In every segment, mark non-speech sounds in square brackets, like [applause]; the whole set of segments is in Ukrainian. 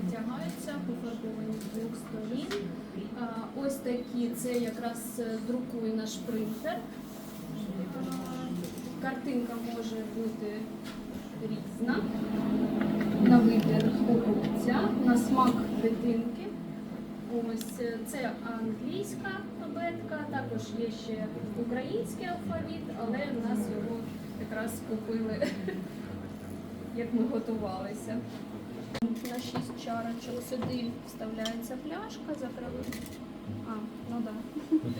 витягаються, пофарбовані з двох сторін. Ось такі це якраз е, друкує наш принтер. Картинка може бути різна. На вибір покупця, на смак дитинки. Ось е, це англійська абетка, також є ще український алфавіт, але в нас його якраз купили, [laughs] як ми готувалися. На 6 чарочок сюди вставляється пляшка, закрили. А, ну. Да. [laughs]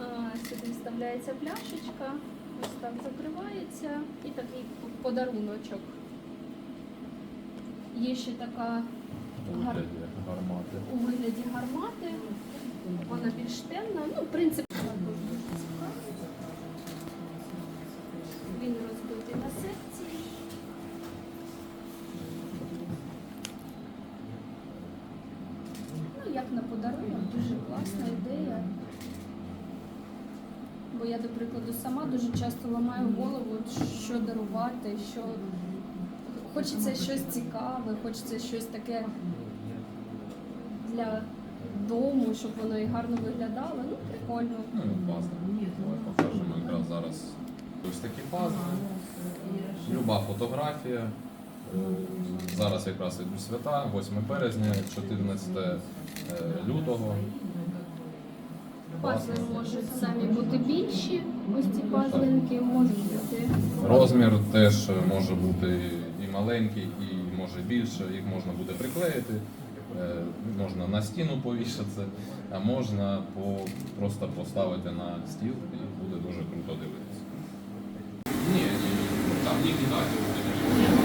А, Сюди вставляється пляшечка, ось так закривається і такий подаруночок. Є ще така гармати. у вигляді гармати. Вона більш темна. Ну, в принципі, Як на подарунок, дуже класна ідея. Бо я, до прикладу, сама дуже часто ламаю голову, що дарувати, що хочеться щось цікаве, хочеться щось таке для дому, щоб воно і гарно виглядало. Ну, прикольно. Ну. Давай покажемо якраз зараз ось такі пазли. Люба фотографія. Зараз якраз ідуть свята, 8 березня, 14 е, лютого. Пазли можуть самі бути більші, ось ці пазлинки можуть бути. Розмір теж може бути і маленький, і може більше, їх можна буде приклеїти, е, можна на стіну повішати, а можна по, просто поставити на стіл і буде дуже круто дивитися. Ні, ні, там не кидати.